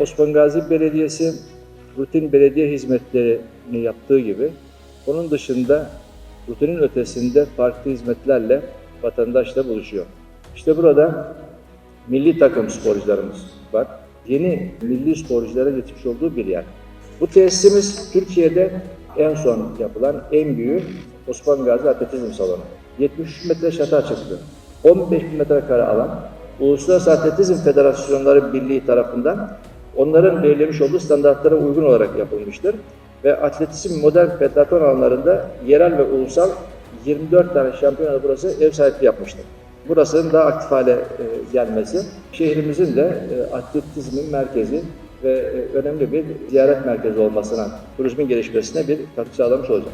Osman Gazi Belediyesi rutin belediye hizmetlerini yaptığı gibi onun dışında rutinin ötesinde farklı hizmetlerle vatandaşla buluşuyor. İşte burada milli takım sporcularımız var. Yeni milli sporculara yetişmiş olduğu bir yer. Bu tesisimiz Türkiye'de en son yapılan en büyük Osman Gazi Atletizm Salonu. 73 metre şata çıktı. 15 bin metrekare alan Uluslararası Atletizm Federasyonları Birliği tarafından onların belirlemiş olduğu standartlara uygun olarak yapılmıştır. Ve atletizm modern federasyon alanlarında yerel ve ulusal 24 tane şampiyonada burası ev sahipliği yapmıştır. Burasının daha aktif hale e, gelmesi, şehrimizin de e, atletizmin merkezi ve e, önemli bir ziyaret merkezi olmasına, turizmin gelişmesine bir katkı sağlamış olacak.